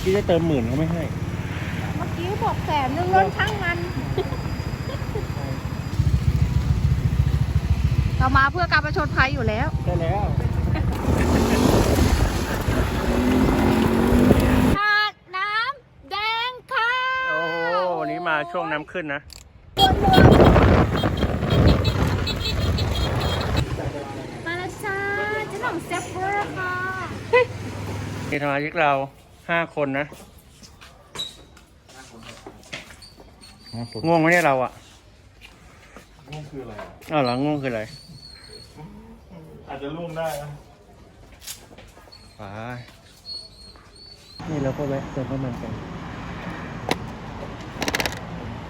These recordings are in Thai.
อกี้จะเติมหมื่นเขาไม่ให้ เมื่อกี้บอกแสนนึงรถช่างมัน เรามาเพื่อการประชดภัยอยู่แล้ว ใช่แล้วหาดน้ำแดงค่ะ โอ้โหวันนี้มาช่วงน้ำขึ้นนะ มาแล้วจ้าเจ๊หน่องแซ่บเวอร์ค่ะมีสมาชิกเรา ห้าคนนะง่วงไหมเนี่ยเราอะง่วงคืออะไรอะอ้าวเหรอง่วงคืออะไรอาจจะล่วงได้นะไปนี่เราก็แวะเติมน้ำมันกัน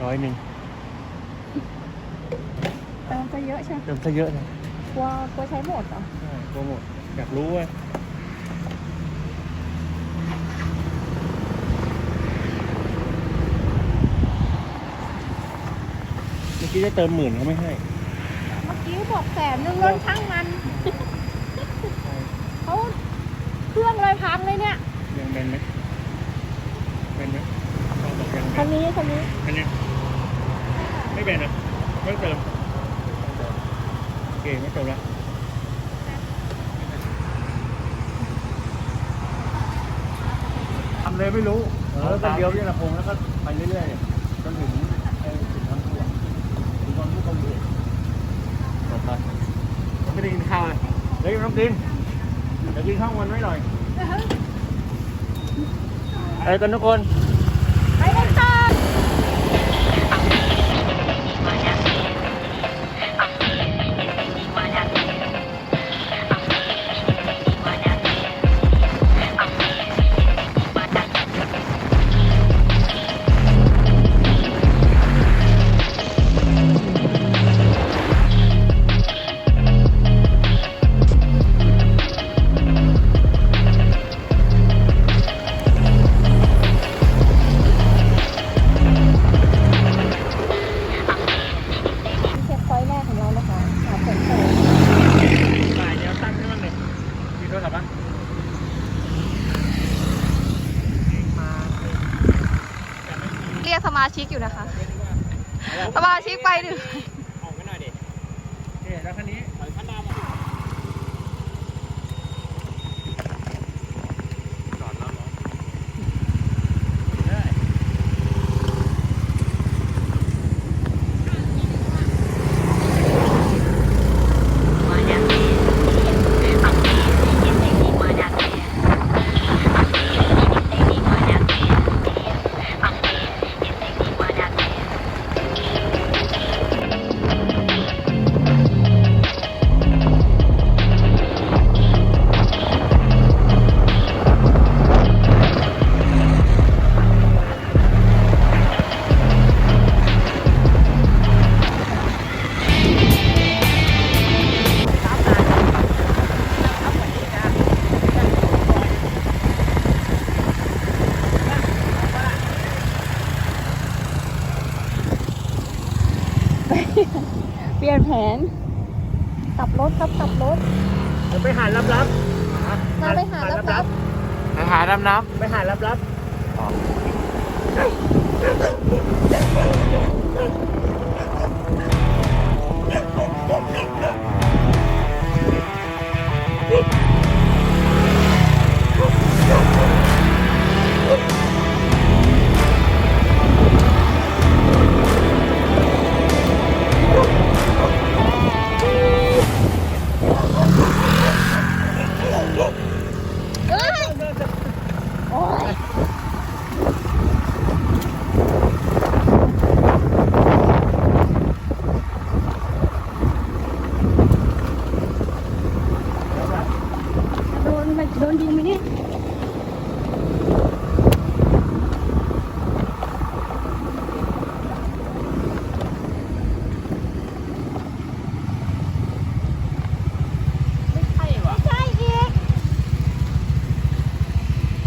ร้อยหนึ่งเติมจะเยอะใช่ไหมเติมซะเยอะนะกลัวกลัวใช้หมดเหรอใช่โปรโมทอยากรู้เว้ยเมื่อ กี้จะเติมหมื่นเขาไม่ให้ เมื่อกี้บอกแสนนึงรถช่างมันเขาเครื่องเลยพังเลยเนี่ยยังเป็นไหมเป็นไหมเราบอกยังคัเป็นนนี้คันนี้อันเนี้ยไม่เป็นนะไม่เติมโอเคไม่เติมละทำเลยไม่รู้เออก็เดียวที่ลำโพงแล้วก็ไปเรื่อยๆจนถึงไอ้ถึงทางทั่วถึงตอนที่เขาอยู่ ต่อไปผมไม่ได้กินข้าวเลยเฮ้ยต้องกินเดี๋ยวกินข้าววันไว้หน่อยไปกันทุกคน ชิกอยู่นะคะ สมาชิกไปหนึ่ง หาดำน้ไปหารับรับ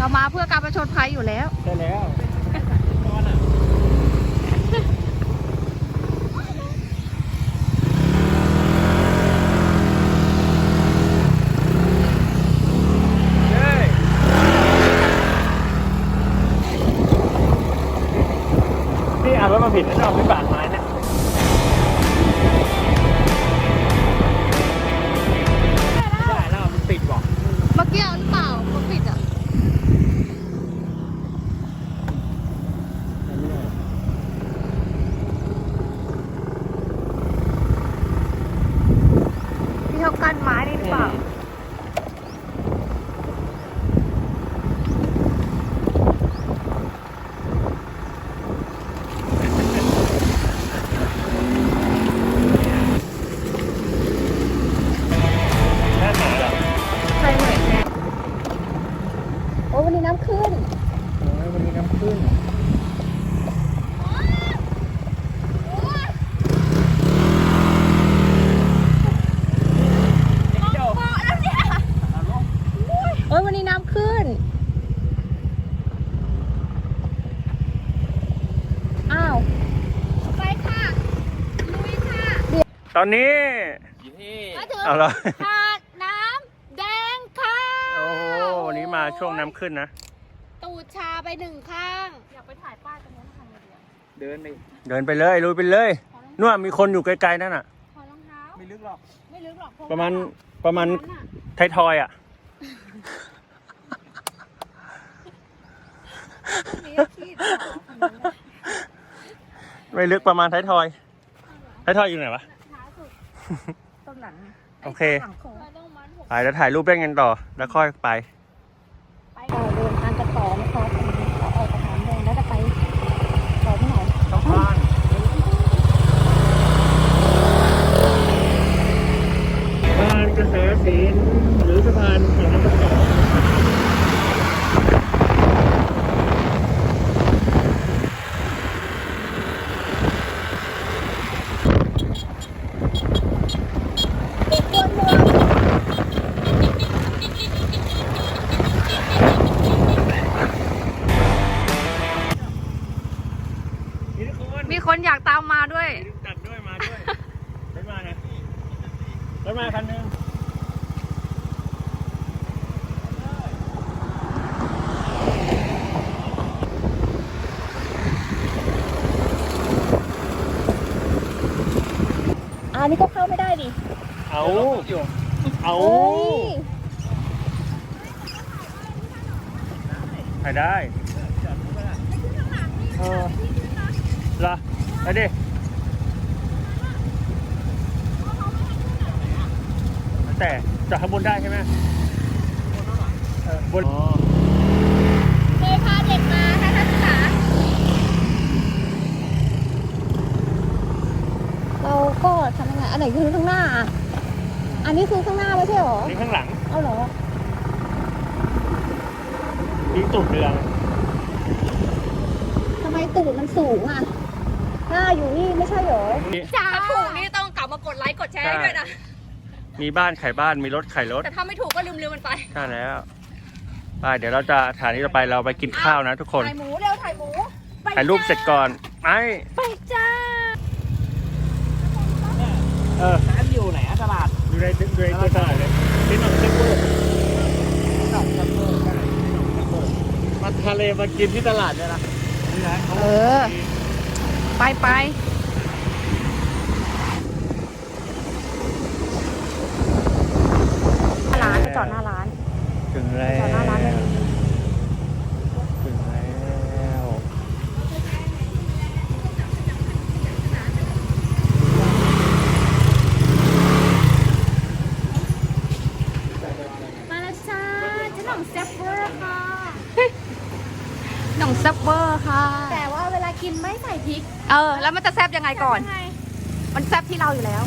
เรามาเพื่อการประชดภัยอยู่แล้ว ใช่แล้วนี่อ่านว่ามาผิดนะชอบหรือเปล่า ตอนนี้มาถึงเอาละหาดน้ำแดงค่ะโอ้โหวันนี้มาช่วงน้ำขึ้นนะ ตูดชาไปหนึ่งข้าง อยากไปถ่ายป้ายตรงนั้นทำไงดีอะเดินไปเดินไปเลยลุยไปเลยนู่นมีคนอยู่ไกลๆนั่นน่ะถอดรองเท้า ไม่ลึกหรอกไม่ลึกหรอกประมาณประมาณนั้นน่ะไทยทอยอะพรุ่งนี้ขี้จะออกทางนั้นน่ะไม่ลึกประมาณไทยทอยไทยทอยอยู่ไหนวะช้าสุด ต้นหลังโอเคหลังโค้งต้องมันหกไปแล้วถ่ายรูปเล่นกันต่อ แล้วค่อยไป ไปเดินทางกันต่อนะคะเราออกจากน้ำแดงแล้วจะไปต่อที่ไหนสะพานสะพานกระแสสีหรือสะพานแห่งน้ำตกมีทุกคน มีคนอยากตามมาด้วย มีตัดด้วยมาด้วยรถมานะรถมาคันหนึง อันนี้ก็เข้าไม่ได้ดิเอาเอาเฮ้ยถ่ายได้เออเหรอไปดิแต่จอดข้างบนได้ใช่ไหมเออบนอ๋อ เคยพาเด็กมาทัศนศึกษาเราก็ทำยังไง อั นไหนคือข้างหน้าอะอันนี้คือข้างหน้าไม่ใช่หรอ นี่ข้างหลังเอาเหรอ นี่ตุ่มเรืองทำไมตูดมันสูงอะหน้าอยู่นี่ไม่ใช่เหรอ นี่จ้าถ้าถูกนี่ต้องกลับมากดไลค์กดแชร์ให้ด้วยนะ มีบ้านขายบ้าน มีรถขายรถแต่ถ้าไม่ถูกก็ลืมลืมมันไปใช่แล้วไปเดี๋ยวเราจะฐานนี้เราไปเราไปกินข้าวนะทุกคน ถ่ายหมูเร็วถ่ายหมูไปถ่ายรูปเสร็จก่อนไอ้ ไปจ้าเออร้านอยู่ไหนตลาดอยู่ในอยู่ในตัวตลาดเลยที่หนองเซ็กเวอร์หนองเซ็กเวอร์ใช่หนองเซ็กเวอร์มาทะเลมากินที่ตลาดเนี่ยนะนี่นะเขาเออ ไปไปร้านจอดหน้าร้านถึงแล้ว จอดหน้าร้านเลย ถึงแล้ว มาแล้วจ้าเจ๊หน่องแซ่บเวอร์ค่ะ หน่องแซ่บเวอร์ค่ะ แต่ว่าเวลากินไม่ใส่พริก เออ แล้วมันจะแซ่บยังไงก่อนยังไงมันแซ่บที่เราอยู่แล้ว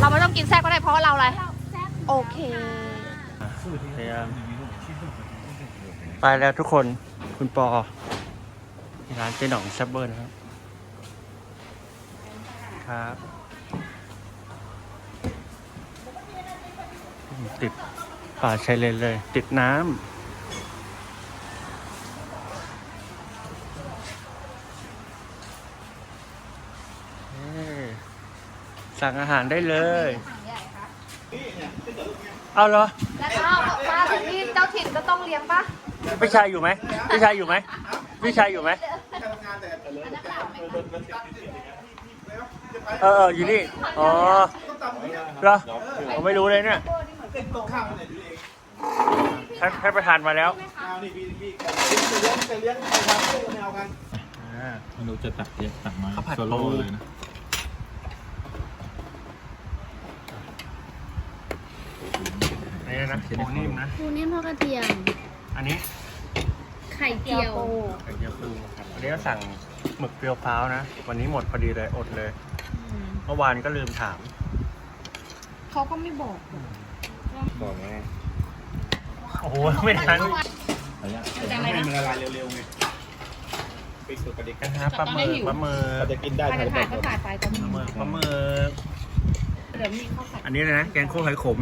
เราไม่ต้องกินแซ่บก็ได้เพราะว่าเราอะไรเราแซ่บโอเคพยายามไปแล้วทุกคนคุณปอที่ร้านเจ๊หน่องแซบเบอร์นะครับ ครับติดป่าชายเลนเลย ติดน้ำเอ้ย สั่งอาหารได้เลย เอาเหรอแล้วเรามาถึงนี่เจ้าถิ่นก็ต้องเลี้ยงปะพี่ชายอยู่ไหมพี่ชายอยู่ไหมพพี่ชายอยู่ไหมเออเอออยู่นี่ อ๋อเหรอผมไม่รู้เลยเนี่ยท่านท่านประธานมาแล้วไม่รู้จะตักเยอะตักมาข้าวผัดโซโล่ปูเลยนะ นี่นะปูนิ่มนะ ปูนิ่มทอดกระเทียม อันนี้ไข่เจีเจียยววปูไข่เจียวปูครับอันนี้ก็สั่งหมึกเปรี้ยวฟ้าวนะ วันนี้หมดพอดีเลยอดเลย เมื่อวานก็ลืมถาม เขาก็ไม่บอก บอกไงโอ้โหไม่ทันให้มันละลายเร็วๆไงไปสุดกระดิกกันฮะปลาหมึกปลาหมึกเราจะกินได้ถ้าทัจะนถ่ายก็ถ่ายไปตอนปนี้ลาหมึกปลาหมึกเดี๋ยวมีข้าวผัดอันนี้เลยนะแกงคั่วหอยขม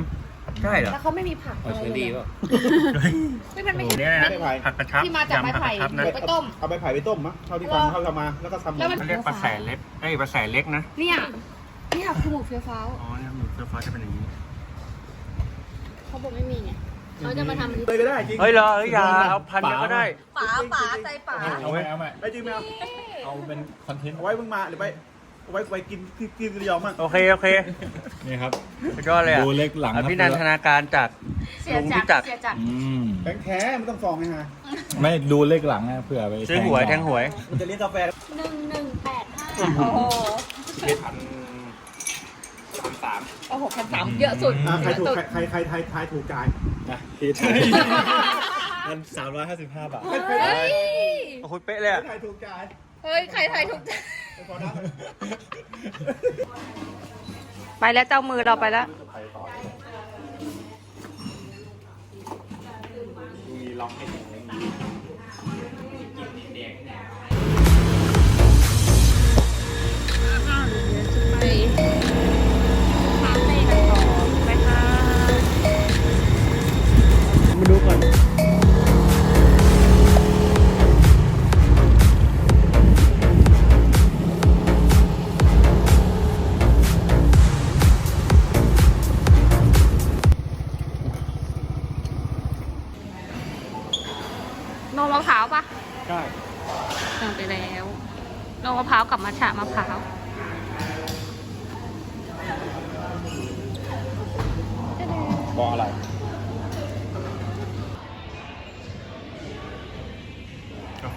ได้เหรอแล้วเขาไม่มีผักอะไรเลยไม่มันไม่โอ้โหเนี่ยนะผักกระชับที่มาจากไม้ยำผักไผ่ กระชับนะไปต้มเอาไปไผ่ไปต้มมะเท่าที่ฟังเท่าที่เรามา แล้วก็ทำแล้วมัน เขาเรียกปลาแสเล็กเอ้ยปลาแสเล็กนะเนี่ยเนี่ยคือหมูเฟี้ยวฟ้าวอ๋อเนี่ยหมึกเปรี้ยวฟ้าจะเป็นอย่างนี้เขาบอกไม่มีไงเขาจะมาทำเลยก็ได้จริงเฮ้ยเหรอเฮ้ยอยาเอาพันเดียวก็ได้ ป๋าป๋าใจป๋าเอาไหมเอาไหมไม่จริงไม่เอาเอาเป็นคอนเทนต์เอาไว้มึงมาหรือไป เอาไว้ไปกินกินกินระยองมั่งโอเค โอเคนี่ครับสุดยอดเลยอะดูเล็กหลังอครับภินันทนาการจาก เสียลุงจัพิดจักรเสียจัด อืมแบงค์แท้ไม่ต้องฟองไงฮะไม่ดูเลขหลังนะเผื่อไปซื้อหวยแทงหวย มันจะเลี้ยงกาแฟหนึ่งหนึ่งแปดห้าโอ้โหพันพันสามโอ้โหพันสามเยอะสุดอ่าใครเยอะถูกสุด ใครใครใครทายทายถูกจ่ายนะพี่ไทยมันสามร้อยห้าสิบห้าบาทใครใครเฮ้ย โอ้โหเป๊ะเลยใครอะทายถูกจ่าย เฮ้ย ใครถ่ายถูกใจไปขอน้ำหน่อยไปแล้วเจ้ามือเราไปแล้วมีล็อกให้ถึงนี้ไปทานเล่กันต่อไปค่ะมาดูก่อนน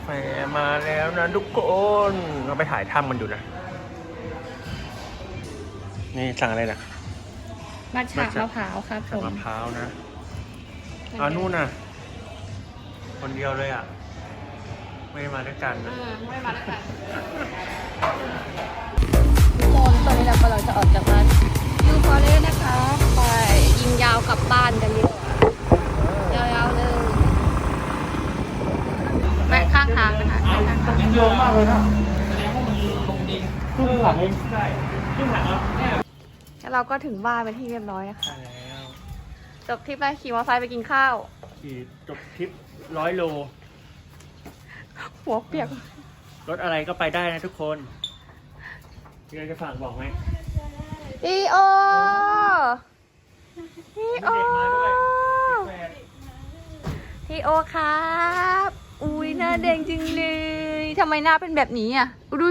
ฟมาแล้วนะทุกคนเราไปถ่ายถ้ำมันอยู่นะ นี่สั่งอะไรนะมัทฉะมัทฉะมะพร้าวครับผสั่งมมะพร้าวนะอ่านู่นน่ะ คนเดียวเลยอะ ไม่ได้มาด้วยกันนะอ่าไม่มาแล้วกันทุกคนตอนนี้เรากำลังจะออกจากร้านยูฟอเรสนะคะ ไปยิงยาวกลับบ้านกันดีกว่ายาวๆเลยแวะข้างทางนะคะแวะข้างทาง เยอะมากเลยนะครึ่งถังเองใช่ครึ่งถังแล้วเนี่ยแล้วเราก็ถึงบ้านไปนที่เรียบร้อยนะคะใช่แล้วจบทริปแล้วขี่มอเตอร์ไซค์ไปกินข้าว ขี่จบทริปร้อยโล หัวเปียก รถอะไรก็ไปได้นะทุกคนมีอะไรจะฝากบอกไหมดีโอดีโอมีเด็กมาด้วยมีแฟนดีโอครับ อุ้ยหน้าแดงจริงเลย ทำไมหน้าเป็นแบบนี้อะดูดิ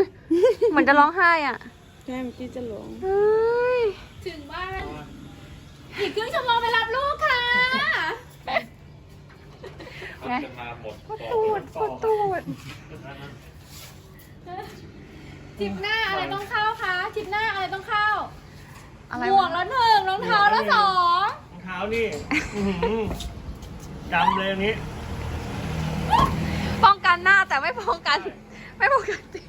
เหมือนจะร้องไห้อะใช่เมื่อกี้จะหลงเฮ้ยถึงบ้านอีกครึ่งชั่วโมงไปรับลูกค่ะไงจะมาหมดก็ตูดก็ตูดจิบหน้าอะไรต้องเข้าคะจิบหน้าอะไรต้องเข้าอะไรหมวกแล้วหนึ่งรองเท้าแล้วสองรองเท้านี่อื้อหือดำเลยอันนี้ป้อง กันหน้าแต่ไม่ป้องกันไม่ป้องกันตี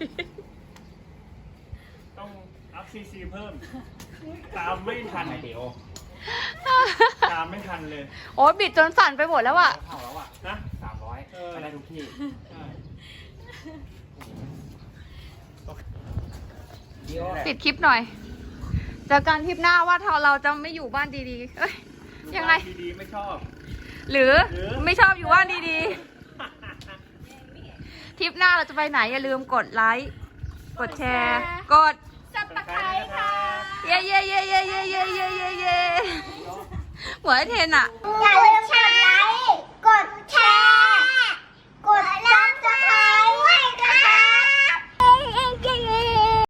ต้องอัพซีซีเพิ่ม ตามไม่ทันเดี๋ยวตามไม่ทันเลยโอ้ยบิดจนสั่นไปหมดแล้วอะเท่าแล้วอะนะสามร้อยไปได้ทุกที่ใช่ปิดคลิปหน่อยเจากการทริปหน้าว่าถ้าเราจะไม่อยู่บ้านดีๆเอ้ยยังไงดีๆไม่ชอบ หรือหรือไม่ชอบอยู่บ้านดีๆ ทริปหน้าเราจะไปไหนอย่าลืมกดไลค์กดแชร์ กดสับตะไคร้ค่ะเย่เย่เย่เย่เย่เย่เย่เย่เย่หัวไเทนอะอย่าลืมกดไลค์กดแชร์ กดซับตะไคร้